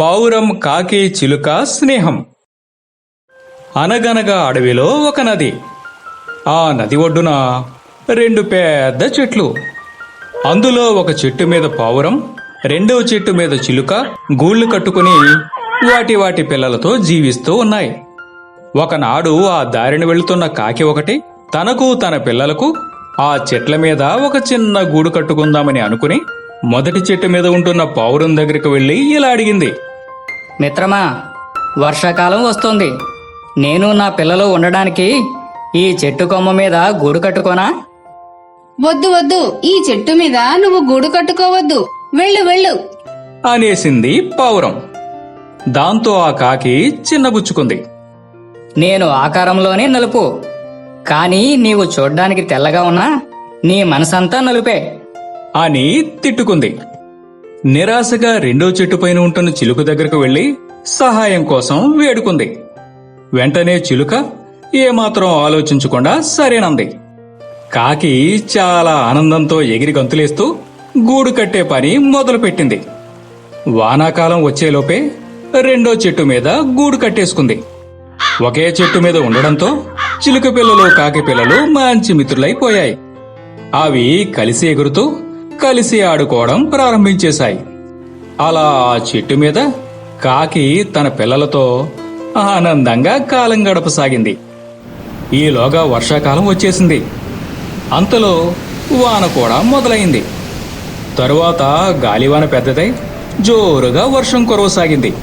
పావురం కాకి చిలుక స్నేహం. అనగనగా అడవిలో ఒక నది. ఆ నది ఒడ్డున రెండు పెద్ద చెట్లు. అందులో ఒక చెట్టు మీద పావురం రెండవ చెట్టు మీద చిలుక గూళ్ళు కట్టుకుని వాటి వాటి పిల్లలతో జీవిస్తూ ఉన్నాయి. ఒకనాడు ఆ దారిని వెళుతున్న కాకి ఒకటి తనకు తన పిల్లలకు ఆ చెట్ల మీద ఒక చిన్న గూడు కట్టుకుందామని అనుకుని మొదటి చెట్టు మీద ఉంటున్న పావురం దగ్గరికి వెళ్ళి ఇలా అడిగింది. మిత్రమా వర్షాకాలం వస్తోంది. నేను నా పిల్లలు ఉండడానికి ఈ చెట్టు కొమ్మ మీద గూడు కట్టుకోనా? వద్దు వద్దు. ఈ చెట్టు మీద నువ్వు గూడు కట్టుకోవద్దు. వెళ్ళు వెళ్ళు. అనేసింది పావురం దాంతో ఆ కాకి చిన్నబుచ్చుకుంది నేను ఆకారంలోనే నలుపు. కానీ నీవు చూడ్డానికి తెల్లగా ఉన్నా నీ మనసంతా నలుపే అని తిట్టుకుంది. నిరాశగా రెండో చెట్టు పైన ఉంటున్న చిలుక దగ్గరకు వెళ్ళి సహాయం కోసం వేడుకుంది. వెంటనే చిలుక ఏమాత్రం ఆలోచించకుండా సరేనంది. కాకి చాలా ఆనందంతో ఎగిరి గంతులేస్తూ గూడు కట్టే పని మొదలుపెట్టింది. వానాకాలం వచ్చేలోపే రెండో చెట్టు మీద గూడు కట్టేసుకుంది. ఒకే చెట్టు మీద ఉండడంతో చిలుక పిల్లలు కాకి పిల్లలు మంచి మిత్రులైపోయాయి. అవి కలిసి ఎగురుతూ కలిసి ఆడుకోవడం ప్రారంభించేశాయి. అలా ఆ చెట్టు మీద కాకి తన పిల్లలతో ఆనందంగా కాలం గడపసాగింది. ఈలోగా వర్షాకాలం వచ్చేసింది. అంతలో వాన కూడా మొదలైంది. తరువాత గాలివాన పెద్దదై జోరుగా వర్షం కురవసాగింది.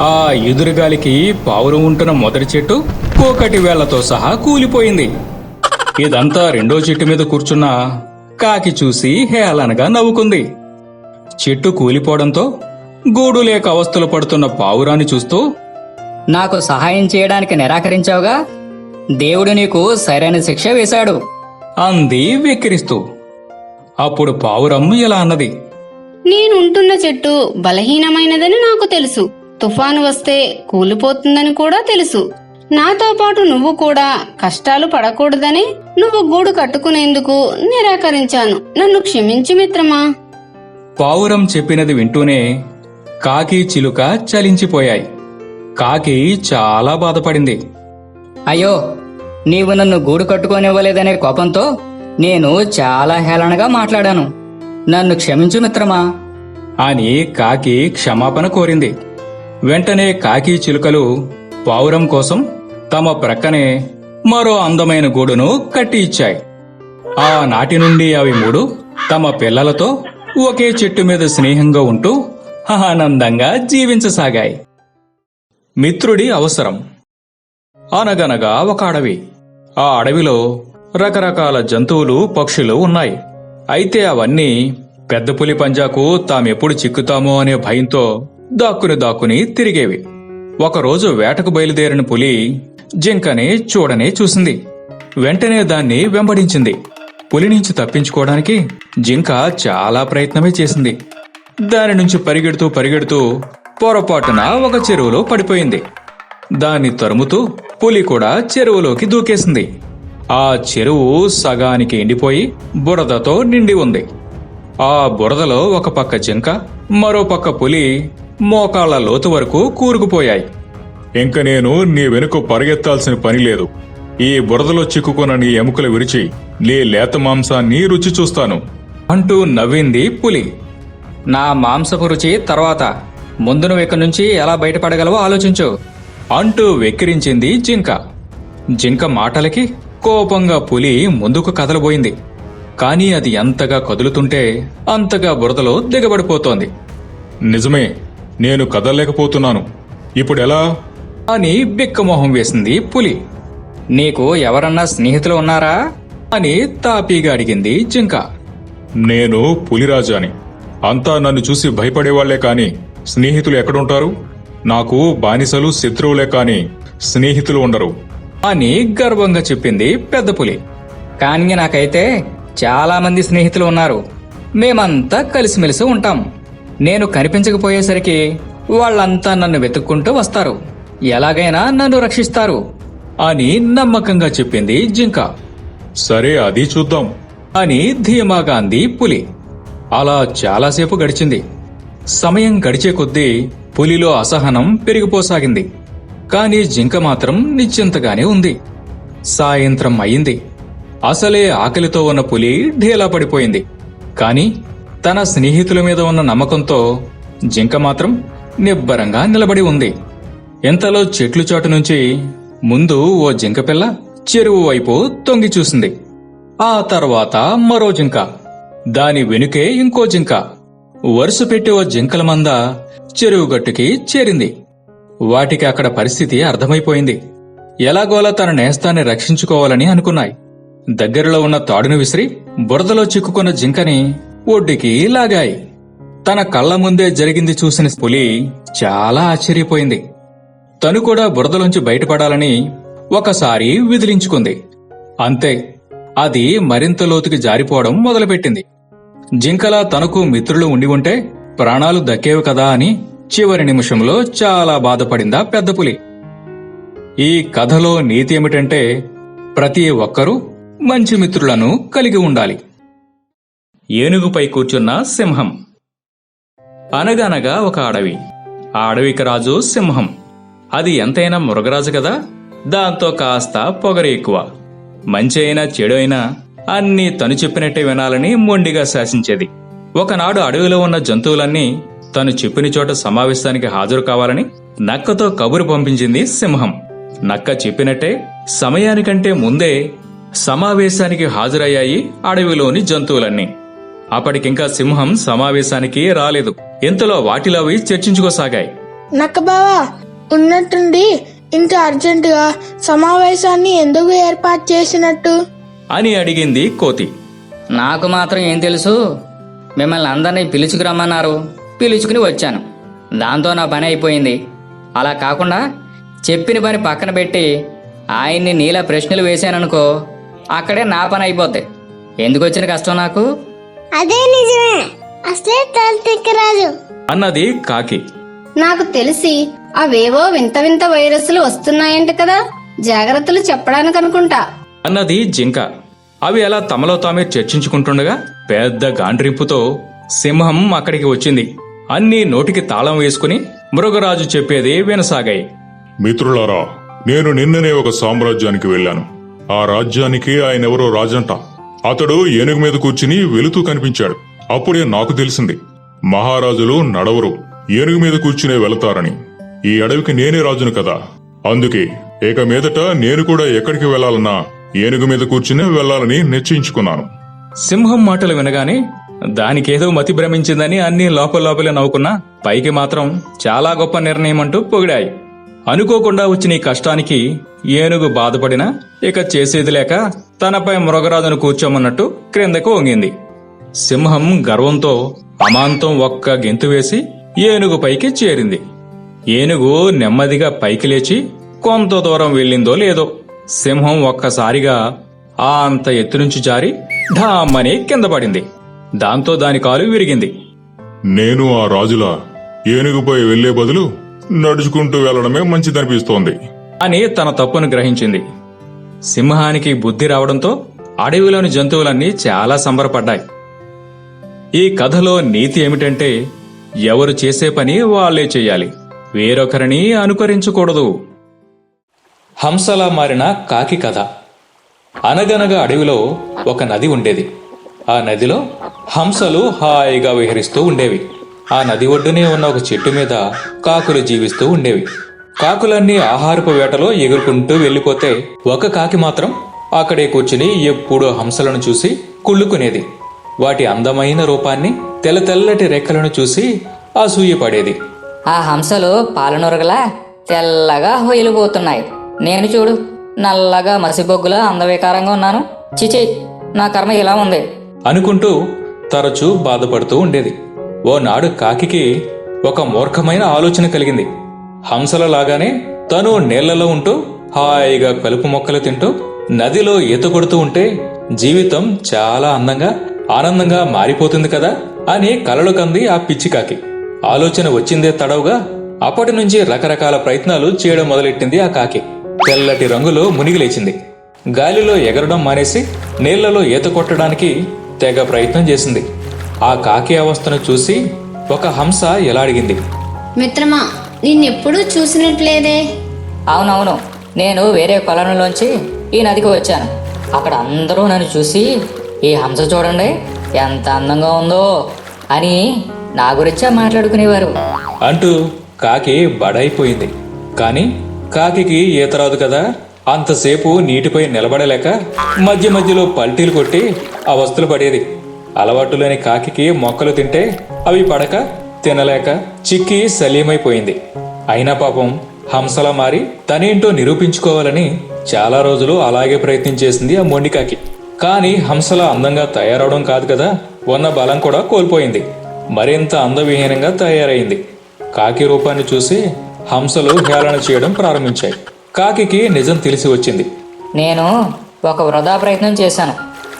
ఆ ఎదురుగాలికి పావురం ఉంటున్న మొదటి చెట్టు కోకటి వేళ్ళతో సహా కూలిపోయింది. ఇదంతా రెండో చెట్టు మీద కూర్చున్న కాకి చూసి హేళనగా నవ్వుకుంది. చెట్టు కూలిపోవడంతో గూడు లేక అవస్థలు పడుతున్న పావురాన్ని చూస్తూ నాకు సహాయం చేయడానికి నిరాకరించావుగా? దేవుడు నీకు సరైన శిక్ష వేశాడు. అంది వెక్కిరిస్తూ. అప్పుడు పావురం ఇలా అన్నది. నేనుంటున్న చెట్టు బలహీనమైనదని నాకు తెలుసు. తుఫాను వస్తే కూలిపోతుందని కూడా తెలుసు. నాతో పాటు నువ్వు కూడా కష్టాలు పడకూడదని నువ్వు గూడు కట్టుకునేందుకు నిరాకరించాను. నన్ను క్షమించు మిత్రమా? పావురం చెప్పినది వింటూనే కాకి చిలుక చలించిపోయాయి. కాకి చాలా బాధపడింది. అయ్యో నీవు నన్ను గూడు కట్టుకోనివ్వలేదనే కోపంతో నేను చాలా హేళనగా మాట్లాడాను. నన్ను క్షమించు మిత్రమా? అని కాకి క్షమాపణ కోరింది. వెంటనే కాకి చిలుకలు పావురం కోసం తమ ప్రక్కనే మరో అందమైన గూడును కట్టి ఇచ్చాయి ఆ నాటి నుండి అవి మూడు తమ పిల్లలతో ఒకే చెట్టు మీద స్నేహంగా ఉంటూ ఆనందంగా జీవించసాగాయి. మిత్రుడి అవసరం. అనగనగా ఒక అడవి. ఆ అడవిలో రకరకాల జంతువులు పక్షులు ఉన్నాయి. అయితే అవన్నీ పెద్ద పులి పంజాకు తామెప్పుడు చిక్కుతామో అనే భయంతో దాక్కుని దాక్కుని తిరిగేవి. ఒకరోజు వేటకు బయలుదేరిన పులి జింకని చూడనే చూసింది. వెంటనే దాన్ని వెంబడించింది. పులి నుంచి తప్పించుకోవడానికి జింక చాలా ప్రయత్నమే చేసింది. దాని నుంచి పరిగెడుతూ పరిగెడుతూ పొరపాటున ఒక చెరువులో పడిపోయింది. దాన్ని తరుముతూ పులి కూడా చెరువులోకి దూకేసింది. ఆ చెరువు సగానికి ఎండిపోయి బురదతో నిండి ఉంది. ఆ బురదలో ఒక పక్క జింక మరో పక్క పులి మోకాళ్ళ లోతు వరకు కూరుకుపోయాయి. ఇంక నేను నీ వెనుక పరిగెత్తాల్సిన పని లేదు. ఈ బురదలో చిక్కుకున్న నీ ఎముకలు విరిచి నీ లేత మాంసాన్ని రుచి చూస్తాను. అంటూ నవ్వింది పులి. నా మాంసపు రుచి తర్వాత. ముందు నువ్వు ఇక్కడి నుంచి ఎలా బయటపడగలవో ఆలోచించు. అంటూ వెక్కిరించింది జింక. జింక మాటలకి కోపంగా పులి ముందుకు కదలబోయింది. కానీ అది ఎంతగా కదులుతుంటే అంతగా బురదలో దిగబడిపోతోంది. నిజమే నేను కదలలేకపోతున్నాను. ఇప్పుడెలా అని బిక్కమొహం వేసింది పులి. నీకు ఎవరన్నా స్నేహితులు ఉన్నారా? అని తాపీగా అడిగింది జింక. నేను పులిరాజాని. అంతా నన్ను చూసి భయపడేవాళ్ళే కాని స్నేహితులు ఎక్కడుంటారు? నాకు బానిసలు శత్రువులే కాని స్నేహితులు ఉండరు. అని గర్వంగా చెప్పింది పెద్ద పులి. కానీ నాకైతే చాలా మంది స్నేహితులు ఉన్నారు. మేమంతా కలిసిమెలిసి ఉంటాం. నేను కనిపించకపోయేసరికి వాళ్ళంతా నన్ను వెతుక్కుంటూ వస్తారు. ఎలాగైనా నన్ను రక్షిస్తారు అని నమ్మకంగా చెప్పింది జింక. సరే అది చూద్దాం. అని ధీమాగా అంది పులి. అలా చాలాసేపు గడిచింది. సమయం గడిచే కొద్దీ పులిలో అసహనం పెరిగిపోసాగింది. కాని జింక మాత్రం నిశ్చింతగానే ఉంది. సాయంత్రం అయింది. అసలే ఆకలితో ఉన్న పులి ఢీలా పడిపోయింది. కాని తన స్నేహితుల మీద ఉన్న నమ్మకంతో జింక మాత్రం నిబ్బరంగా నిలబడి ఉంది. ఇంతలో చెట్లు చోటు నుంచి ముందు ఓ జింకపిల్ల చెరువు వైపు తొంగి చూసింది. ఆ తర్వాత మరో జింక దాని వెనుకే ఇంకో జింక. వరుస పెట్టి ఓ జింకల మంద చెరువు గట్టుకి చేరింది. వాటికి అక్కడ పరిస్థితి అర్థమైపోయింది. ఎలాగోలా తన నేస్తాన్ని రక్షించుకోవాలని అనుకున్నాయి. దగ్గరలో ఉన్న తాడును విసిరి బురదలో చిక్కుకున్న జింకని ఒడ్డుకి లాగాయి. తన కళ్ళ ముందే జరిగింది చూసిన పులి చాలా ఆశ్చర్యపోయింది. తను కూడా బురదలోంచి బయటపడాలని ఒకసారి విదిలించుకుంది. అంతే అది మరింత లోతుకి జారిపోవడం మొదలుపెట్టింది. జింకలా తనకు మిత్రులు ఉండి ఉంటే ప్రాణాలు దక్కేవి కదా అని చివరి నిమిషంలో చాలా బాధపడిందా పెద్ద పులి. ఈ కథలో నీతి ఏమిటంటే ప్రతి ఒక్కరూ మంచి మిత్రులను కలిగి ఉండాలి. ఏనుగుపై కూర్చున్న సింహం. అనగనగా ఒక అడవి. ఆ అడవికి రాజు సింహం. అది ఎంతైనా మురగరాజు కదా? దాంతో కాస్త పొగరు ఎక్కువ. మంచి అయినా చెడు అయినా అన్నీ తను చెప్పినట్టే వినాలని మొండిగా శాసించేది. ఒకనాడు అడవిలో ఉన్న జంతువులన్నీ తను చెప్పిన చోట సమావేశానికి హాజరు కావాలని నక్కతో కబురు పంపించింది సింహం. నక్క చెప్పినట్టే సమయానికంటే ముందే సమావేశానికి హాజరయ్యాయి అడవిలోని జంతువులన్నీ. అప్పటికింకా సింహం సమావేశానికి రాలేదు. ఇంతలో వాటిలో అవి చర్చించుకోసాగాయి. నక్క బావా ఉన్నట్టుండి ఇంత అర్జెంటుగా సమావేశాన్ని ఎందుకు ఏర్పాటు చేసినట్టు? అని అడిగింది కోతి. నాకు మాత్రం ఏం తెలుసు? మిమ్మల్ని అందరినీ పిలుచుకురమ్మన్నారు పిలుచుకుని వచ్చాను. దాంతో నా పని అయిపోయింది. అలా కాకుండా చెప్పిన పని పక్కన పెట్టి ఆయన్ని నీలా ప్రశ్నలు వేశాననుకో అక్కడే నా పని అయిపోద్ది. ఎందుకు వచ్చిన కష్టం నాకు? అదే నిజమే. అసలే తలతిక్కరాజు అన్నది కాకి. నాకు తెలిసి అవేవో వింత వింత వైరస్లు వస్తున్నాయంట కదా. జాగ్రత్తలు చెప్పడానికి అనుకుంటా. అన్నది జింక. అవి అలా తమలో తామే చర్చించుకుంటుండగా పెద్ద గాండ్రింపుతో సింహం అక్కడికి వచ్చింది. అన్నీ నోటికి తాళం వేసుకుని మృగరాజు చెప్పేది వినసాగాయి. మిత్రులారా నేను నిన్ననే ఒక సామ్రాజ్యానికి వెళ్ళాను. ఆ రాజ్యానికి ఆయనెవరో రాజంట. అతడు ఏనుగు మీద కూర్చుని వెలుతూ కనిపించాడు. అప్పుడే నాకు తెలిసింది మహారాజులు నడవరు. ఏనుగు మీద కూర్చునే వెళతారని. ఈ అడవికి నేనే రాజును కదా. అందుకే ఇక మీదట నేను కూడా ఎక్కడికి వెళ్ళాలన్నా ఏనుగు మీద కూర్చునే వెళ్ళాలని నిశ్చయించుకున్నాను. సింహం మాటలు వినగానే దానికేదో మతి భ్రమించిందని అన్ని లోపల లోపలే నవ్వుకున్నా పైకి మాత్రం చాలా గొప్ప నిర్ణయం అంటూ పొగిడాయి. అనుకోకుండా వచ్చిన ఈ కష్టానికి ఏనుగు బాధపడినా ఇక చేసేది లేక తనపై మృగరాజును కూర్చోమన్నట్టు క్రిందకు వంగింది. సింహం గర్వంతో అమాంతం ఒక్క గెంతు వేసి ఏనుగు పైకి చేరింది. ఏనుగు నెమ్మదిగా పైకి లేచి కొంత దూరం వెళ్ళిందో లేదో సింహం ఒక్కసారిగా ఆ అంత ఎత్తు నుంచి జారి ఢామ్మని కింద పడింది. దాంతో దాని కాలు విరిగింది. నేను ఆ రాజులా ఏనుగుపై వెళ్ళే బదులు నడుచుకుంటూ వెళ్ళడమే మంచిదనిపిస్తోంది. అని తన తప్పును గ్రహించింది. సింహానికి బుద్ధి రావడంతో అడవిలోని జంతువులన్నీ చాలా సంబరపడ్డాయి. ఈ కథలో నీతి ఏమిటంటే ఎవరు చేసే పని వాళ్ళే చెయ్యాలి వేరొకరిని అనుకరించకూడదు. హంసలా మారిన కాకి కథ. అనగనగా అడవిలో ఒక నది ఉండేది. ఆ నదిలో హంసలు హాయిగా విహరిస్తూ ఉండేవి. ఆ నది ఒడ్డునే ఉన్న ఒక చెట్టు మీద కాకులు జీవిస్తూ ఉండేవి. కాకులన్నీ ఆహారపు వేటలో ఎగురుకుంటూ వెళ్ళిపోతే ఒక కాకి మాత్రం అక్కడే కూర్చుని ఎప్పుడూ హంసలను చూసి కుళ్ళుకునేది. వాటి అందమైన రూపాన్ని తెల్ల తెల్లటి రెక్కలను చూసి అసూయపడేది. ఆ హంసలు పాలనొరగలా తెల్లగా హొయిలిపోతున్నాయి నేను చూడు నల్లగా మసిబొగ్గులా అందవికారంగా ఉన్నాను. చిచి నా కర్మ ఇలా ఉంది. అనుకుంటూ తరచూ బాధపడుతూ ఉండేది. ఓనాడు కాకికి ఒక మూర్ఖమైన ఆలోచన కలిగింది. హంసలలాగానే తను నీళ్ళలో ఉంటూ హాయిగా కలుపు మొక్కలు తింటూ నదిలో ఈత కొడుతూ ఉంటే జీవితం చాలా అందంగా ఆనందంగా మారిపోతుంది కదా అని కలలు కంది ఆ పిచ్చికాకి ఆలోచన వచ్చిందే తడవుగా అప్పటి నుంచి రకరకాల ప్రయత్నాలు చేయడం మొదలెట్టింది ఆ కాకి. తెల్లటి రంగులో మునిగి లేచింది. గాలిలో ఎగరడం మానేసి నీళ్ళలో ఈత కొట్టడానికి తెగ ప్రయత్నం చేసింది. ఆ కాకి అవస్థను చూసి ఒక హంస ఎలా అడిగింది. మిత్రమా నిన్నెప్పుడూ చూసినట్లేదే? అవునవును నేను వేరే కొలనులోంచి ఈ నదికి వచ్చాను. అక్కడ అందరూ నన్ను చూసి ఈ హంస చూడండి ఎంత అందంగా ఉందో అని నా గురించే మాట్లాడుకునేవారు. అంటూ కాకి బడైపోయింది. కాని కాకి ఈత రాదు కదా అంతసేపు నీటిపై నిలబడలేక మధ్య మధ్యలో పల్టీలు కొట్టి అవస్థలు పడేది. అలవాటు లేని కాకికి మొక్కలు తింటే అవి పడక తినలేక చిక్కి సలీమైపోయింది. అయినా పాపం హంసలా మారి తనేంటో నిరూపించుకోవాలని చాలా రోజులు అలాగే ప్రయత్నం చేసింది ఆ మొండికాకి కానీ హంసలా అందంగా తయారవడం కాదు కదా ఉన్న బలం కూడా కోల్పోయింది. మరింత అందవిహీనంగా తయారైంది. కాకి రూపాన్ని చూసి హంసలు హేళన చేయడం ప్రారంభించాయి. కాకికి నిజం తెలిసి వచ్చింది. నేను ఒక వృధా ప్రయత్నం చేశాను.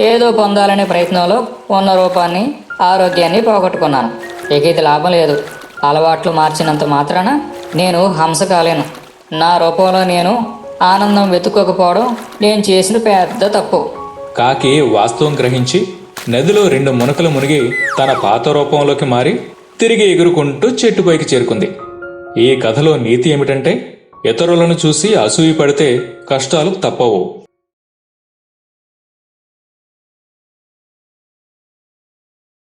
ఏదో పొందాలనే ప్రయత్నంలో ఉన్న రూపాన్ని ఆరోగ్యాన్ని పోగొట్టుకున్నాను. ఇక ఇది లాభం లేదు. అలవాట్లు మార్చినంత మాత్రాన నేను హంస కాలేను నా రూపంలో నేను ఆనందం వెతుక్కోకపోవడం నేను చేసిన పెద్ద తప్పు. కాకి వాస్తవం గ్రహించి నదిలో రెండు మునకలు మునిగి తన పాత రూపంలోకి మారి తిరిగి ఎగురుకుంటూ చెట్టుపైకి చేరుకుంది. ఈ కథలో నీతి ఏమిటంటే ఇతరులను చూసి అసూయ పడితే కష్టాలు తప్పవు.